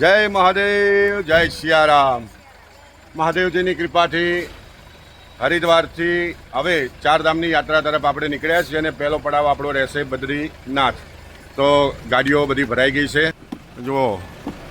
જય મહાદેવ, જય સિયારામ મહાદેવજીની કૃપાથી, હરિદ્વારથી હવે ચારધામની યાત્રા તરફ આપણે નીકળ્યા છીએ અને પહેલો પડાવ આપણો રહેશે બદ્રીનાથ. તો ગાડીઓ બધી ભરાઈ ગઈ છે. જુઓ,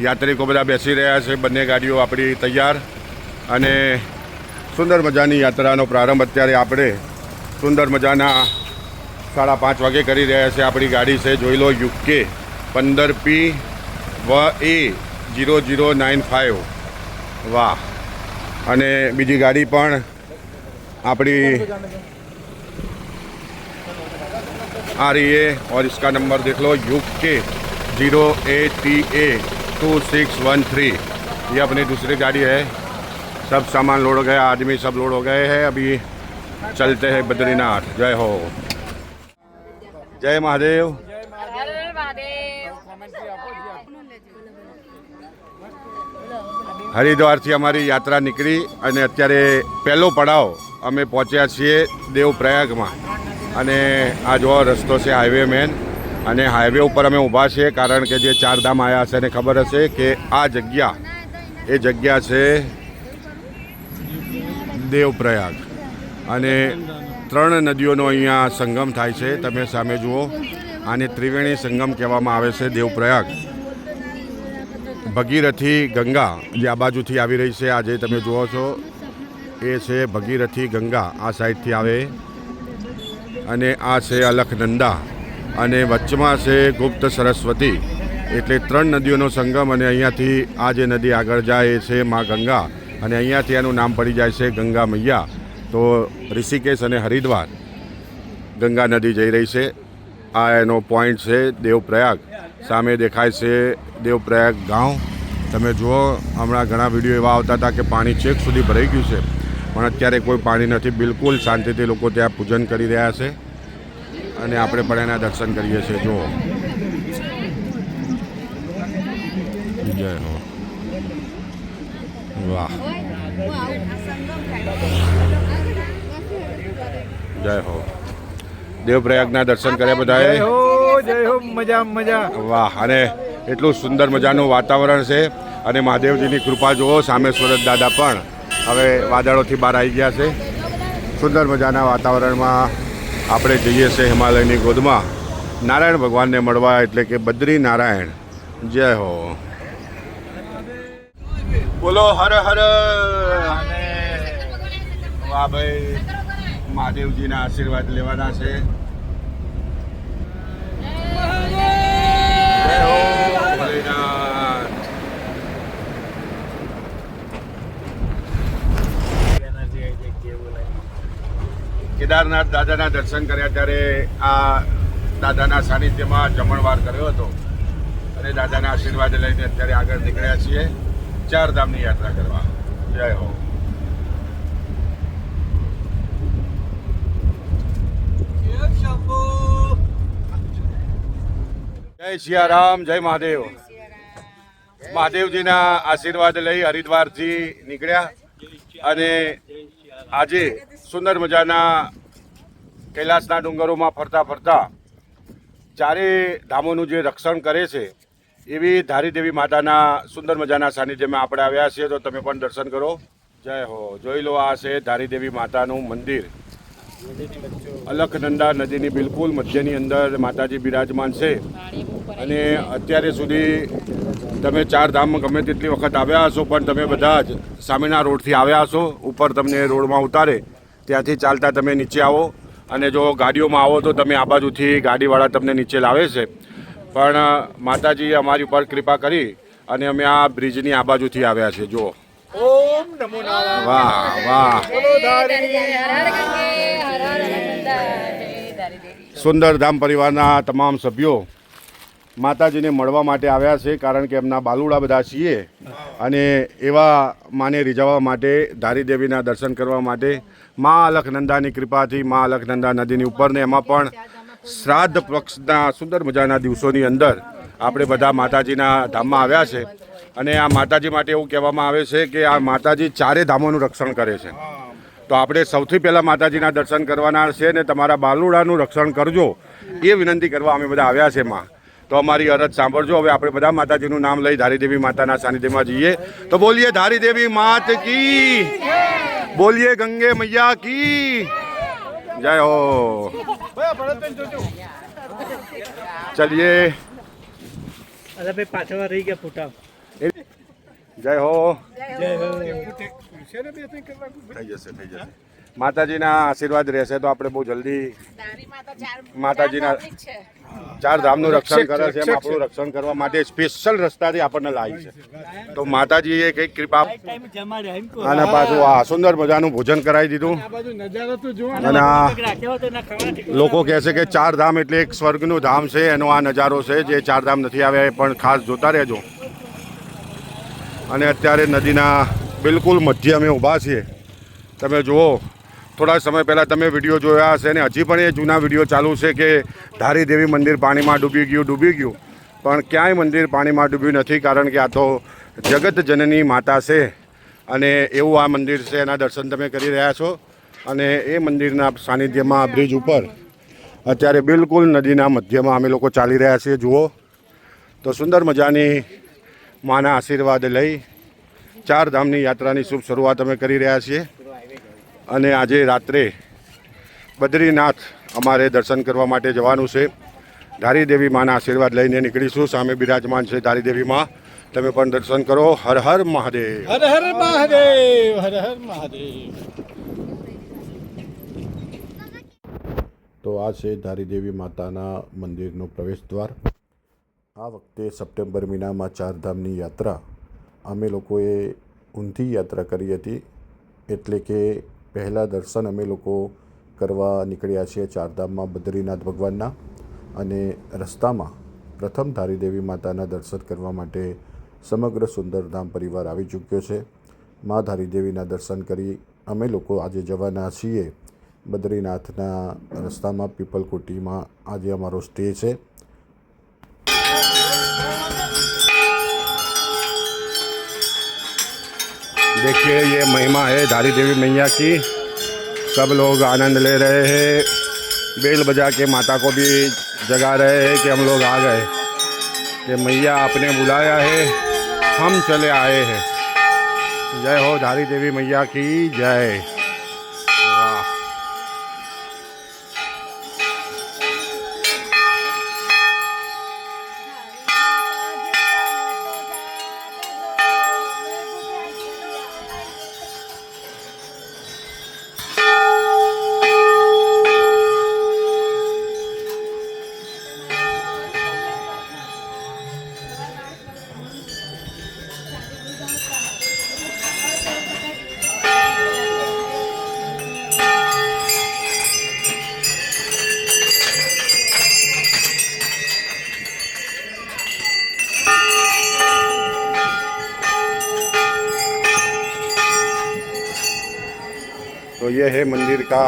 યાત્રિકો બધા બેસી રહ્યા છે. બંને ગાડીઓ આપણી તૈયાર. અને સુંદર મજાની યાત્રાનો પ્રારંભ અત્યારે આપણે સુંદર મજાના સાડા પાંચ વાગે કરી રહ્યા છે. આપણી ગાડી છે, જોઈ લો યુકે, પંદર પી વ A zero zero nine five વાહ અને બીજી ગાડી પણ આપણી आ रही है और इसका नंबर देख लो युग के zero A T A two six one three ये अपनी दूसरी गाड़ी है सब सामान लोड हो गया आदमी सब लोड हो गए हैं अभी चलते हैं बद्रीनाथ जय हो जय महादेव હરિદ્વારથી અમારી યાત્રા નીકળી અને અત્યારે પહેલો પડાવ અમે પહોંચ્યા છીએ દેવપ્રયાગમાં. અને આ જો રસ્તો છે હાઈવે મેન અને હાઈવે ઉપર અમે ઊભા છીએ કારણ કે જે ચારધામ આવ્યા છે એને ખબર હશે કે આ જગ્યા, એ જગ્યા છે દેવપ્રયાગ. અને ત્રણ નદીઓનો અહીંયા સંગમ થાય છે. તમે સામે જુઓ, આને ત્રિવેણી સંગમ કહેવામાં આવે છે દેવપ્રયાગ. ભગીરથી ગંગા જે આ બાજુથી આવી રહી છે, આજે તમે જુઓ છો, એ છે ભગીરથી ગંગા, આ સાઈડથી આવે. અને આ છે અલખનંદા, અને વચમાં છે ગુપ્ત સરસ્વતી, એટલે ત્રણ નદીઓનો સંગમ, અને અહીંયાથી આ જે નદી આગળ જાય એ છે મા ગંગા, અને અહીંયાથી એનું નામ પડી જાય છે ગંગા મૈયા. તો ઋષિકેશ અને હરિદ્વાર ગંગા નદી જઈ રહી છે. આ એનો પોઈન્ટ છે દેવપ્રયાગ. સામે દેખાય છે દેવપ્રયાગ ગામ તમે જુઓ, હમણાં ઘણા વીડિયો એવા આવતા હતા કે પાણી છેક સુધી ભરાઈ ગયું છે. પણ અત્યારે કોઈ પાણી નથી. બિલકુલ શાંતિથી લોકો ત્યાં પૂજન કરી રહ્યા છે. અને આપણે પણ એના દર્શન કરીએ છીએ. જુઓ. જય હો. વાહ. જય હો. દેવપ્રયાગના દર્શન કર્યા બધાએ. મજા મજા. વાહ, અને એટલું સુંદર મજાનું વાતાવરણ છે. અને મહાદેવજીની કૃપા જુઓ, સામે સુરત દાદા પણ હવે વાદળોથી બહાર આવી ગયા છે. સુંદર મજાના વાતાવરણમાં આપણે જઈએ છીએ હિમાલયની ગોદમાં. નારાયણ ભગવાનને મળવા, એટલે કે બદ્રી નારાયણ જય હો. બોલો, હર હર. વાહ, ભાઈ. મહાદેવજીના આશીર્વાદ લેવાના છે. જય હો કેદારનાથ દાદાના દર્શન કર્યા ત્યારે આ દાદાના સાનિધ્યમાં જમણવાર કર્યો હતો. અને દાદાના આશીર્વાદ લઈને અત્યારે આગળ નીકળ્યા છીએ. ચાર ધામની યાત્રા કરવા. જય હો. જય સિયારામ, જય મહાદેવ. મહાદેવજીના આશીર્વાદ લઈ હરિદ્વારથી નીકળ્યા અને આજે સુંદર મજાના કૈલાસના ડુંગરોમાં ફરતા ફરતા ચારે ધામોનું જે રક્ષણ કરે છે, એવી ધારીદેવી માતાના સુંદર મજાના સાનિધ્યમાં આપણે આવ્યા છીએ. તો તમે પણ દર્શન કરો. જય હો. જોઈ લો આ છે ધારીદેવી માતાનું મંદિર. અલખનંદા નદીની બિલકુલ મધ્યની અંદર માતાજી બિરાજમાન છે. અને અત્યારે સુધી તમે ચાર ધામ ગમે તેટલી વખત આવ્યા હશો પણ તમે બધા જ સામેના રોડથી આવ્યા હશો ઉપર તમને રોડમાં ઉતારે ત્યાંથી ચાલતા તમે નીચે આવો. અને જો ગાડીઓમાં આવો તો તમે આ બાજુથી ગાડીવાળા તમને નીચે લાવે છે. પણ માતાજીએ અમારી ઉપર કૃપા કરી અને અમે આ બ્રિજની આ બાજુથી આવ્યા છે. જુઓ. ઓમ નમો નારાયણ. વાહ વાહ. સુંદર ધામ પરિવારના તમામ સભ્યો માતાજીને મળવા માટે આવ્યા છે, કારણ કે એમના બાલુડા બધા છીએ અને એવા માને રીઝવવા માટે, ધારી દેવીના દર્શન કરવા માટે મા અલખનંદાની કૃપાથી, મા અલખનંદા નદીની ઉપર ને એમાં પણ શ્રાદ્ધ પક્ષના સુંદર મજાના દિવસોની અંદર આપણે બધા માતાજીના ધામમાં આવ્યા છે. અને આ માતાજી માટે એવું કહેવામાં આવે છે કે આ માતાજી ચારે ધામોનું રક્ષણ કરે છે. તો આપણે સૌથી પહેલાં માતાજીના દર્શન કરવાના છે ને તમારા બાલુડાનું રક્ષણ કરજો. એ વિનંતી કરવા અમે બધા આવ્યા છે માં. તો અમારી અરજ સાંભળજો. હવે આપણે બધા માતાજીનું નામ લઈ ધારી દેવી માતાના સાનિધ્યમાં જઈએ. તો બોલીએ ધારી દેવી માત કી બોલીએ ગંગે મૈયા કી જય! હો. ચલીએ. અરે ભાઈ પાછળ રહી ગયા ફોટા. જય હો. જય હો. થઈ જશે થઈ જશે. માતાજીના આશીર્વાદ રહેશે તો આપણે બહુ જલ્દી માતાજીના ચાર ધામનું રક્ષણ કરે છે એમ આપણું રક્ષણ કરવા માટે સ્પેશિયલ રસ્તાથી આપણને લાવી છે. તો માતાજીએ કંઈક કૃપા. અને પાછું આ સુંદર મજાનું ભોજન કરાવી દીધું. આ બાજુ નજારો તો જુઓ અને આ લોકો કહે છે કે ચાર ધામ એટલે એક સ્વર્ગનું ધામ છે એનો આ નજારો છે જે ચાર ધામ નથી આવ્યા એ પણ ખાસ જોતા રહેજો. અને અત્યારે નદીના બિલકુલ મધ્ય અમે ઊભા છીએ. તમે જુઓ, થોડા સમય પહેલાં તમે વીડિયો જોયા હશે અને હજી પણ એ જૂના વીડિયો ચાલુ છે કે ધારી દેવી મંદિર પાણીમાં ડૂબી ગયું ડૂબી ગયું. પણ ક્યાંય મંદિર પાણીમાં ડૂબ્યું નથી કારણ કે આ તો જગત જનની માતા છે અને એવું આ મંદિર છે, એના દર્શન તમે કરી રહ્યા છો. અને એ મંદિરના સાનિધ્યમાં બ્રિજ ઉપર અત્યારે બિલકુલ નદીના મધ્યમાં અમે લોકો ચાલી રહ્યા છીએ. જુઓ, તો સુંદર મજાની માના આશીર્વાદ લઈ ચાર ધામની યાત્રાની શુભ શરૂઆત અમે કરી રહ્યા છીએ. અને આજે રાત્રે બદ્રીનાથ અમારે દર્શન કરવા માટે જવાનું છે. ધારી દેવી માના આશીર્વાદ લઈને નીકળીશું. સામે બિરાજમાન છે ધારી દેવી માં. તમે પણ દર્શન કરો. હર હર મહાદેવ. હર હર મહાદેવ હર હર મહાદેવ. તો આ છે ધારી દેવી માતાના મંદિરનો પ્રવેશ દ્વાર આ વખતે સપ્ટેમ્બર મહિનામાં ચારધામની યાત્રા અમે લોકોએ ઊંધી યાત્રા કરી હતી, એટલે કે પહેલાં દર્શન અમે લોકો કરવા નીકળ્યા છીએ ચારધામમાં બદ્રીનાથ ભગવાનના અને રસ્તામાં પ્રથમ ધારીદેવી માતાના દર્શન કરવા માટે સમગ્ર સુંદરધામ પરિવાર આવી ચૂક્યો છે. મા ધારીદેવીના દર્શન કરી અમે લોકો આજે જવાના છીએ બદ્રીનાથના રસ્તામાં પીપલકોટીમાં. આજે અમારો સ્ટે છે. देखिए, ये महिमा है धारी देवी मैया की। सब लोग आनंद ले रहे हैं। बेल बजा के माता को भी जगा रहे हैं कि हम लोग आ गए। कि मैया आपने बुलाया है, हम चले आए हैं। जय हो धारी देवी मैया की, जय। तो ये है मंदिर का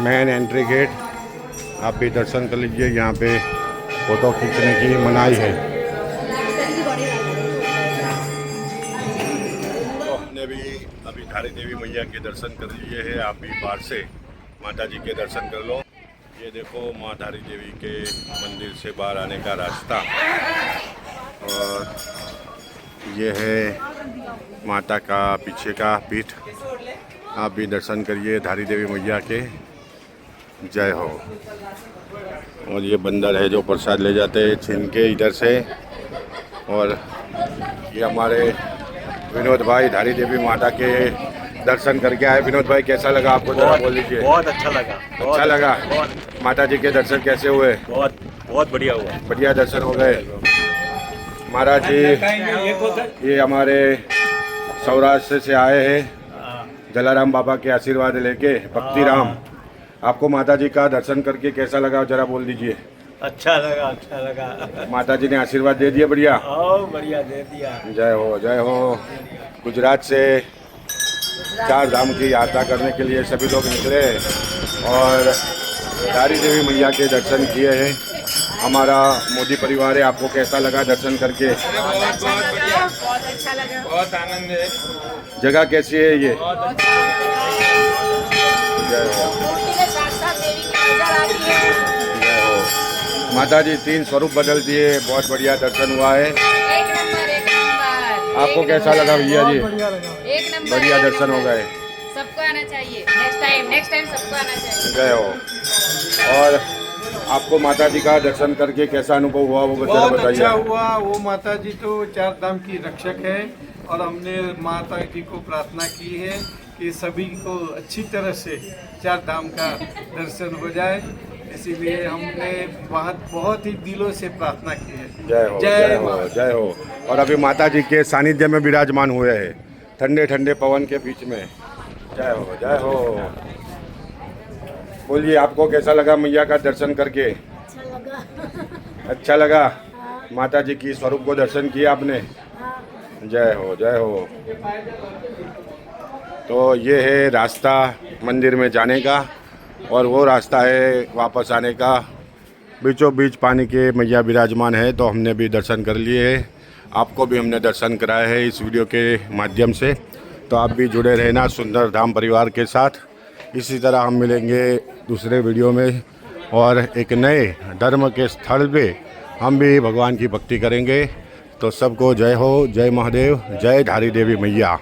मेन एंट्री गेट आप भी दर्शन कर लीजिए, यहाँ पे फ़ोटो खींचने की मनाही है। तो हमने भी, अभी धारी देवी मैया के दर्शन कर लिए हैं, आप भी बाहर से माता जी के दर्शन कर लो। ये देखो माँ धारी देवी के मंदिर से बाहर आने का रास्ता। और ये है माता का पीछे का पीठ। आप भी दर्शन करिए धारी देवी मैया के। जय हो। और ये बंदर है जो प्रसाद ले जाते हैं छीन के इधर से। और ये हमारे विनोद भाई धारी देवी माता के दर्शन करके आए। विनोद भाई कैसा लगा आपको? जरा बोल दीजिए। बहुत अच्छा लगा। बहुत अच्छा लगा? बहुत माता जी के दर्शन कैसे हुए? बहुत बहुत बढ़िया हुआ। बढ़िया दर्शन हो गए। महाराज जी ये हमारे सौराष्ट्र से आए हैं। जलाराम बाबा के आशीर्वाद लेके भक्ति राम आपको माता जी का दर्शन करके कैसा लगा जरा बोल दीजिए। अच्छा लगा अच्छा लगा। माता जी ने आशीर्वाद दे दिया बढ़िया। बढ़िया दे दिया। जय हो जय हो। गुजरात से चार धाम की यात्रा करने के लिए सभी लोग निकले और धारी देवी मैया के दर्शन किए हैं। हमारा मोदी परिवार है आपको कैसा लगा दर्शन करके? बहुत अच्छा लगा। बहुत आनंद है। जगह कैसी है ये? जय हो। माता जी तीन स्वरूप बदल दिए। बहुत बढ़िया दर्शन हुआ है। एक नंबर एक नंबर। आपको कैसा लगा भैया जी? एक नंबर बढ़िया दर्शन हो गए। सबको आना चाहिए। नेक्स्ट टाइम नेक्स्ट टाइम सबको आना चाहिए। गए हो। और आपको माता जी का दर्शन करके कैसा अनुभव हुआ वो जरा बहुत अच्छा हुआ वो माता जी तो चार धाम की रक्षक है और हमने माता जी को प्रार्थना की है कि सभी को अच्छी तरह से चार धाम का दर्शन हो जाए। इसीलिए हमने बहुत बहुत ही दिलों से प्रार्थना की है। जय हो जय हो जय हो। और अभी माता जी के सानिध्य में विराजमान हुए हैं ठंडे ठंडे पवन के बीच में। जय हो जय हो। बोलिए आपको कैसा लगा मैया का दर्शन करके? अच्छा लगा। अच्छा लगा? माता जी की स्वरूप को दर्शन किया आपने? जय हो जय हो। तो ये है रास्ता मंदिर में जाने का और वो रास्ता है वापस आने का। बीचों बीच पानी के मैया विराजमान है तो हमने भी दर्शन कर लिए है। आपको भी हमने दर्शन कराए हैं इस वीडियो के माध्यम से। तो आप भी जुड़े रहना सुंदर धाम परिवार के साथ। इसी तरह हम मिलेंगे दूसरे वीडियो में और एक नए धर्म के स्थल पे हम भी भगवान की भक्ति करेंगे। तो सबको जय हो, जय महादेव, जय धारी देवी मैया।